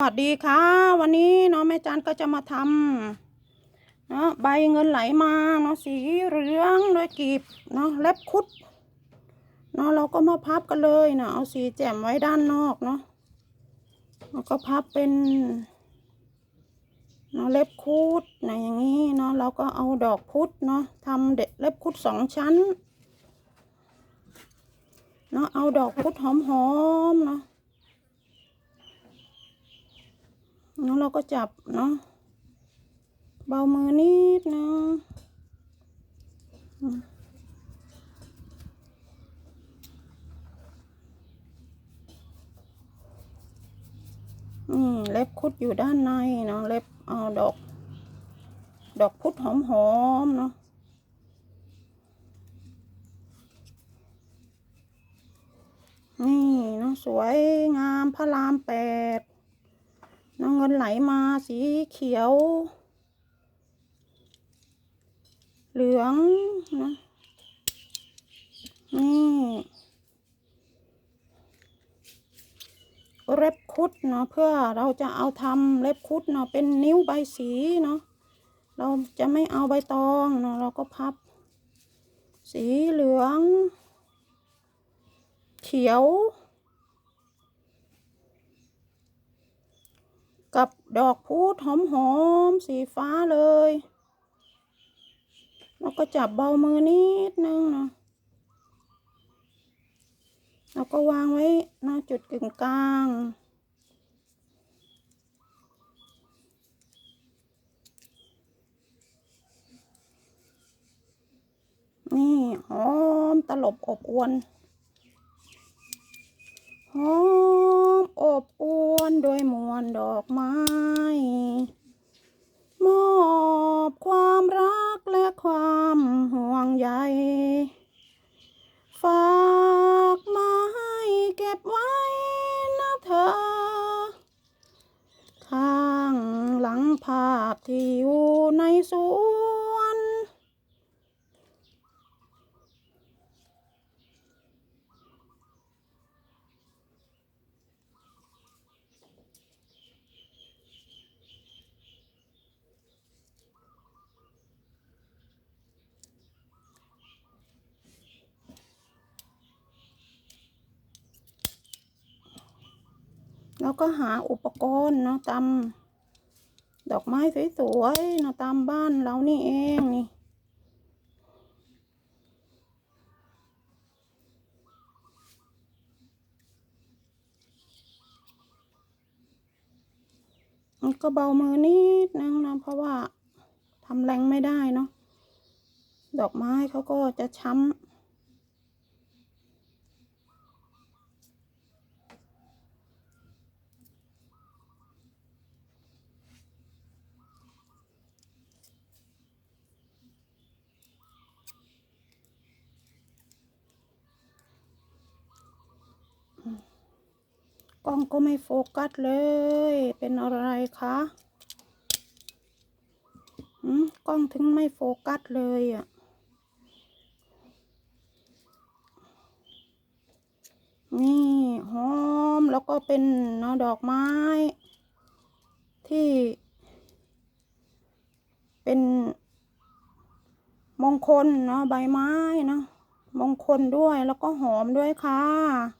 สวัสดีค่ะ วันนี้เนาะแม่จันก็จะมาทำเนาะใบเงินไหลมาเนาะสีเหลืองด้วยกีบเนาะเล็บคุดเนาะเราก็มาพับกันเลยเนาะเอาสีแจ่มไว้ด้านนอกเนาะแล้วก็พับเป็นเนาะเล็บคุดนะอย่างนี้เนาะเราก็เอาดอกพุธเนาะทำเด็ดเล็บคุดสองชั้นเนาะเอาดอกพุธหอมๆเนาะ เนาะเราก็จับเนาะเบามือนิดนึงอืมนี่เล็บคุดอยู่ด้านในเนาะเล็บเอาดอก ดอกพุดหอมๆเนาะนี่เนาะสวยงามพระรามแปด น้ำเงินไหลมาสีเขียว เหลืองนะนี่เล็บคุดเนาะเพื่อเราจะเอาทำเล็บคุดเนาะเป็นนิ้วใบสีเนาะเราจะไม่เอาใบตองเนาะเราก็พับ สีเหลือง เขียว กับดอกพูดหอมๆสีฟ้าเลยแล้วก็จับเบามือนิดนึงนะแล้วก็วางไว้หน้าจุดกึ่งกลางนี่หอมตลบอบอวนหอมอบอ อนดยมวลดอกไม้ มอบความรักและความห่วงใย ฝากมาให้เก็บไว้นะเธอ ข้างหลังภาพที่อยู่ในสวน แล้วก็หาอุปกรณ์เนาะตำดอกไม้สวยๆเนาะตามบ้านเรานี่เองนี่มันก็เบามือนิดนึงนะเพราะว่าทำแรงไม่ได้เนาะดอกไม้เขาก็จะช้ำ ล้องก็ไม่โฟกัสเลย เป็นอะไรคะหืมกล้องถึงไม่โฟกัสเลยอะนี่หอมแล้วก็เป็นเนาะดอกไม้ ที่เป็นมงคลเนาะใบไม้เนาะมงคลด้วยแล้วก็หอมด้วยค่ะ